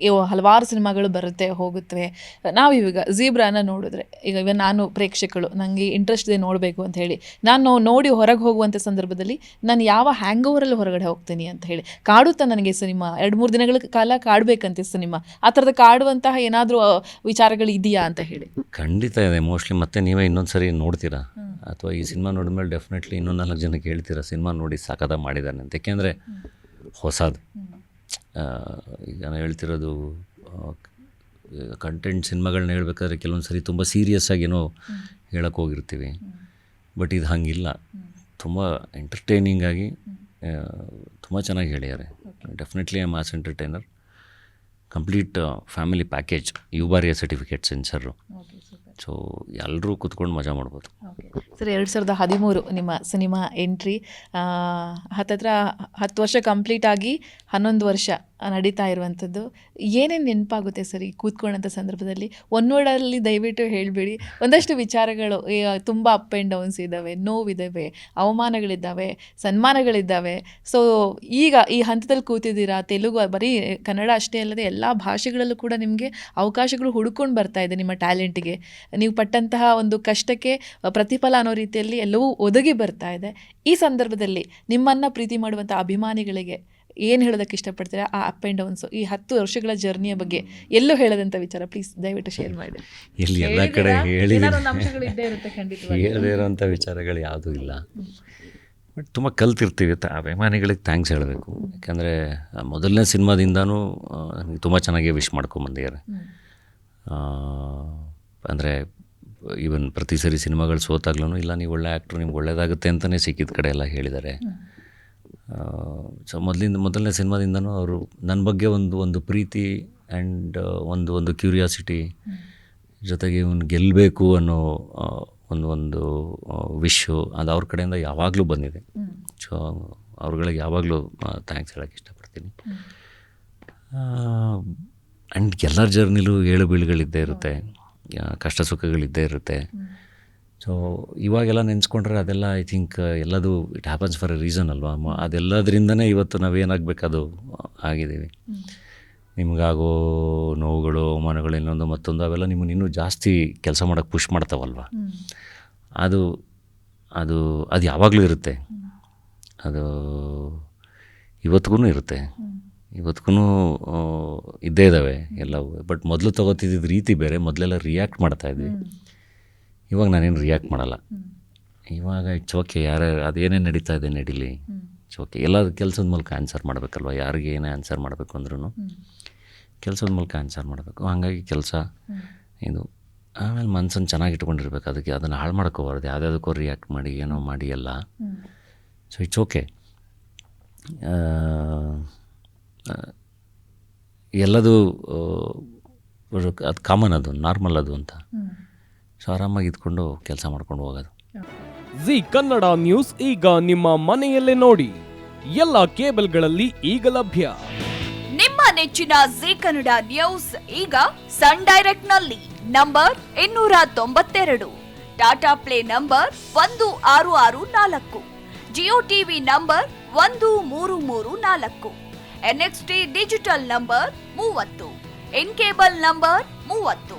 ಇವು ಹಲವಾರು ಸಿನಿಮಾಗಳು ಬರುತ್ತೆ ಹೋಗುತ್ತವೆ. ನಾವು ಇವಾಗ ಝೀಬ್ರಾನ ನೋಡಿದ್ರೆ ಈಗ ಇವಾಗ ನಾನು ಪ್ರೇಕ್ಷಕಳು ನನಗೆ ಇಂಟ್ರೆಸ್ಟ್ ಇದೆ ನೋಡಬೇಕು ಅಂತ ಹೇಳಿ ನಾನು ನೋಡಿ ಹೊರಗೆ ಹೋಗುವಂಥ ಸಂದರ್ಭದಲ್ಲಿ ನಾನು ಯಾವ ಹ್ಯಾಂಗ್ ಓವರಲ್ಲಿ ಹೊರಗಡೆ ಹೋಗ್ತೀನಿ ಅಂತ ಹೇಳಿ. ಕಾಡುತ್ತಾ ನನಗೆ ಸಿನಿಮಾ ಎರಡು ಮೂರು ದಿನಗಳ ಕಾಲ ಕಾಡಬೇಕಂತೆ ಸಿನಿಮಾ ಆ ಥರದ ಕಾಡುವಂತಹ ಏನಾದರೂ ವಿಚಾರಗಳು ಇದೆಯಾ ಅಂತ ಹೇಳಿ. ಖಂಡಿತ ಇದೆ ಮೋಸ್ಟ್ಲಿ ಮತ್ತೆ ನೀವೇ ಇನ್ನೊಂದು ಸರಿ ನೋಡ್ತೀರಾ ಅಥವಾ ಈ ಸಿನಿಮಾ ನೋಡಿದ್ಮೇಲೆ ಡೆಫಿನೆಟ್ಲಿ ಇನ್ನೊಂದು ನಾಲ್ಕು ಜನಕ್ಕೆ ಹೇಳ್ತೀರಾ ಸಿನಿಮಾ ನೋಡಿ ಸಾಕಾದ ಮಾಡಿದ್ದಾನೆ ಅಂತ? ಯಾಕೆಂದರೆ ಹೊಸದು. ಈಗ ನಾನು ಹೇಳ್ತಿರೋದು ಕಂಟೆಂಟ್ ಸಿನಿಮಾಗಳನ್ನ ಹೇಳ್ಬೇಕಾದ್ರೆ ಕೆಲವೊಂದು ಸರಿ ತುಂಬ ಸೀರಿಯಸ್ ಆಗೇನೋ ಏನೋ ಹೇಳಕ್ಕೆ ಹೋಗಿರ್ತೀವಿ. ಬಟ್ ಇದು ಹಾಗಿಲ್ಲ. ತುಂಬ ಎಂಟರ್ಟೈನಿಂಗ್ ಆಗಿ ತುಂಬ ಚೆನ್ನಾಗಿ ಹೇಳಿದ್ದಾರೆ definitely a mass entertainer complete family package U ಬಾರಿಯ ಸರ್ಟಿಫಿಕೇಟ್ ಸೆನ್ಸರು ಸೊ ಎಲ್ಲರೂ ಕೂತ್ಕೊಂಡು ಮಜಾ ಮಾಡ್ಬೋದು. ಸರ್ ಎರಡು ಸಾವಿರದ ಹದಿಮೂರು ನಿಮ್ಮ ಸಿನಿಮಾ ಎಂಟ್ರಿ. ಹತ್ತತ್ರ ಹತ್ತು ವರ್ಷ ಕಂಪ್ಲೀಟ್ ಆಗಿ ಹನ್ನೊಂದು ವರ್ಷ ನಡೀತಾ ಇರುವಂಥದ್ದು. ಏನೇನು ನೆನಪಾಗುತ್ತೆ ಸರ್ ಈ ಕೂತ್ಕೊಂಡಂಥ ಸಂದರ್ಭದಲ್ಲಿ? ಒನ್ ವರ್ಡಲ್ಲಿ ದಯವಿಟ್ಟು ಹೇಳಬೇಡಿ. ಒಂದಷ್ಟು ವಿಚಾರಗಳು ತುಂಬ ಅಪ್ ಆ್ಯಂಡ್ ಡೌನ್ಸ್ ಇದ್ದಾವೆ. ನೋವಿದ್ದಾವೆ ಅವಮಾನಗಳಿದ್ದಾವೆ, ಸನ್ಮಾನಗಳಿದ್ದಾವೆ. ಸೊ, ಈಗ ಈ ಹಂತದಲ್ಲಿ ಕೂತಿದ್ದೀರಾ? ತೆಲುಗು, ಬರೀ ಕನ್ನಡ ಅಷ್ಟೇ ಅಲ್ಲದೆ ಎಲ್ಲ ಭಾಷೆಗಳಲ್ಲೂ ಕೂಡ ನಿಮಗೆ ಅವಕಾಶಗಳು ಹುಡ್ಕೊಂಡು ಬರ್ತಾ ಇದೆ ನಿಮ್ಮ ಟ್ಯಾಲೆಂಟಿಗೆ. ನೀವು ಪಟ್ಟಂತಹ ಒಂದು ಕಷ್ಟಕ್ಕೆ ಪ್ರತಿಫಲ ಅನ್ನೋ ರೀತಿಯಲ್ಲಿ ಎಲ್ಲವೂ ಒದಗಿ ಬರ್ತಾ ಇದೆ. ಈ ಸಂದರ್ಭದಲ್ಲಿ ನಿಮ್ಮನ್ನು ಪ್ರೀತಿ ಮಾಡುವಂಥ ಅಭಿಮಾನಿಗಳಿಗೆ ಏನು ಹೇಳೋದಕ್ಕೆ ಇಷ್ಟಪಡ್ತೀರಾ? ಆ ಅಪ್ ಆ್ಯಂಡ್ ಡೌನ್ಸು ಈ ಹತ್ತು ವರ್ಷಗಳ ಜರ್ನಿಯ ಬಗ್ಗೆ ಎಲ್ಲೂ ಹೇಳದಂಥ ವಿಚಾರ. ಪ್ಲೀಸ್ ದಯವಿಟ್ಟು ಶೇರ್ ಮಾಡಿ. ಇಲ್ಲಿ ಎಲ್ಲ ಕಡೆ ಹೇಳಿ ಅಂಶಗಳು ಇದ್ದೇ ಇರುತ್ತೆ ಖಂಡಿತವಾಗಿ ಹೇಳದೇ ಇರೋಂಥ ವಿಚಾರಗಳು ಯಾವುದೂ ಇಲ್ಲ. ಬಟ್ ತುಂಬ ಕಲ್ತಿರ್ತೀವಿ ತ ಅಭಿಮಾನಿಗಳಿಗೆ ಥ್ಯಾಂಕ್ಸ್ ಹೇಳಬೇಕು. ಯಾಕಂದರೆ ಮೊದಲನೇ ಸಿನಿಮಾದಿಂದನೂ ನನಗೆ ತುಂಬ ಚೆನ್ನಾಗಿ ವಿಶ್ ಮಾಡ್ಕೊಂಬಂದಿದ್ದಾರೆ ಅಂದರೆ ಈವನ್ ಪ್ರತಿ ಸರಿ ಸಿನಿಮಾಗಳು ಸೋತಾಗ್ಲೂ ಇಲ್ಲ ನೀವು ಒಳ್ಳೆ ಆ್ಯಕ್ಟ್ರು ನಿಮ್ಗೆ ಒಳ್ಳೇದಾಗುತ್ತೆ ಅಂತಲೇ ಸಿಕ್ಕಿದ ಕಡೆ ಎಲ್ಲ ಹೇಳಿದ್ದಾರೆ. ಸೊ ಮೊದಲಿಂದ, ಮೊದಲನೇ ಸಿನಿಮಾದಿಂದನೂ ಅವರು ನನ್ನ ಬಗ್ಗೆ ಒಂದು ಒಂದು ಪ್ರೀತಿ ಆ್ಯಂಡ್ ಒಂದು ಒಂದು ಕ್ಯೂರಿಯಾಸಿಟಿ ಜೊತೆಗೆ ಇವನು ಗೆಲ್ಲಬೇಕು ಅನ್ನೋ ಒಂದು ಒಂದು ವಿಶ್ಯು ಅದು ಅವ್ರ ಕಡೆಯಿಂದ ಯಾವಾಗಲೂ ಬಂದಿದೆ. ಸೊ ಅವ್ರಗಳಿಗೆ ಯಾವಾಗಲೂ ಥ್ಯಾಂಕ್ಸ್ ಹೇಳೋಕ್ಕೆ ಇಷ್ಟಪಡ್ತೀನಿ. ಆ್ಯಂಡ್ ಎಲ್ಲರ ಜರ್ನಿಲೂ ಏಳು ಬೀಳುಗಳಿದ್ದೇ ಇರುತ್ತೆ. ಕಷ್ಟ ಸುಖಗಳಿದ್ದೇ ಇರುತ್ತೆ. ಸೊ ಇವಾಗೆಲ್ಲ ನೆನೆಸ್ಕೊಂಡ್ರೆ ಅದೆಲ್ಲ ಐ ಥಿಂಕ್ ಎಲ್ಲದು it happens for a reason ಅಲ್ವಾ? ಮ- ಅದೆಲ್ಲದರಿಂದನೇ ಇವತ್ತು ನಾವೇನಾಗಬೇಕದು ಅದು ಆಗಿದ್ದೀವಿ ನಿಮಗಾಗೋ ನೋವುಗಳು ಅವಮಾನಗಳು ಇನ್ನೊಂದು ಮತ್ತೊಂದು ಅವೆಲ್ಲ ನಿಮ್ಮನ್ನು ಇನ್ನೂ ಜಾಸ್ತಿ ಕೆಲಸ ಮಾಡೋಕ್ಕೆ ಪುಷ್ ಮಾಡ್ತಾವಲ್ವ? ಅದು ಅದು ಅದು ಯಾವಾಗಲೂ ಇರುತ್ತೆ. ಅದು ಇವತ್ತಿಗೂ ಇರುತ್ತೆ. ಇವತ್ತಿಗೂ ಇದ್ದೇ ಇದ್ದಾವೆ ಎಲ್ಲವೂ. ಬಟ್ ಮೊದಲು ತಗೋತಿದ್ದ ರೀತಿ ಬೇರೆ ಮೊದಲೆಲ್ಲ ರಿಯಾಕ್ಟ್ ಮಾಡ್ತಾ ಇದ್ವಿ. ಇವಾಗ ನಾನೇನು ರಿಯಾಕ್ಟ್ ಮಾಡಲ್ಲ. ಇವಾಗ ಇಟ್ಸ್ ಓಕೆ ಯಾರು ಅದೇನೇ ನಡೀತಾ ಇದೆ ನಡೀಲಿ. ಇಟ್ಸ್ ಓಕೆ ಎಲ್ಲ ಕೆಲಸದ ಮೂಲಕ ಆನ್ಸರ್ ಮಾಡಬೇಕಲ್ವ? ಯಾರಿಗೆ ಏನೇ ಆನ್ಸರ್ ಮಾಡಬೇಕು ಅಂದ್ರೂ ಕೆಲಸದ ಮೂಲಕ ಆನ್ಸರ್ ಮಾಡಬೇಕು. ಹಾಗಾಗಿ ಕೆಲಸ. ಇದು ಆಮೇಲೆ ಮನ್ಸನ್ನು ಚೆನ್ನಾಗಿ ಇಟ್ಕೊಂಡಿರ್ಬೇಕು. ಅದಕ್ಕೆ ಅದನ್ನು ಹಾಳು ಮಾಡ್ಕೋಬಾರ್ದು ಯಾವುದ್ಯಾವುದಕ್ಕೂ ರಿಯಾಕ್ಟ್ ಮಾಡಿ ಏನೋ ಮಾಡಿ ಎಲ್ಲ. ಸೊ ಇಟ್ಸ್ ಓಕೆ ಎಲ್ಲದು ಅದು ಕಾಮನ್ ಅದು ನಾರ್ಮಲ್ ಅದು ಅಂತ. ಸೊ ಆರಾಮಾಗಿ ಇದ್ಕೊಂಡು ಕೆಲಸ ಮಾಡ್ಕೊಂಡು ಹೋಗೋದು. ಜಿ ಕನ್ನಡ ನ್ಯೂಸ್ ಈಗ ನಿಮ್ಮ ಮನೆಯಲ್ಲೇ ನೋಡಿ. ಎಲ್ಲ ಕೇಬಲ್ಗಳಲ್ಲಿ ಈಗ ಲಭ್ಯ. ನಿಮ್ಮ ನೆಚ್ಚಿನ ಜಿ ಕನ್ನಡ ನ್ಯೂಸ್ ಈಗ ಸನ್ ಡೈರೆಕ್ಟ್ನಲ್ಲಿ ನಂಬರ್ ಇನ್ನೂರ ತೊಂಬತ್ತೆರಡು ಟಾಟಾ ಪ್ಲೇ ನಂಬರ್ ಒಂದು ಆರು ಆರು ನಾಲ್ಕು ಜಿಯೋ ಟಿವಿ ನಂಬರ್ ಒಂದು ಮೂರು ಮೂರು ನಾಲ್ಕು ಎನ್ಎಕ್ಸ್ಟಿ ಡಿಜಿಟಲ್ ನಂಬರ್ ಮೂವತ್ತು ಇನ್ ಕೇಬಲ್ ನಂಬರ್ ಮೂವತ್ತು.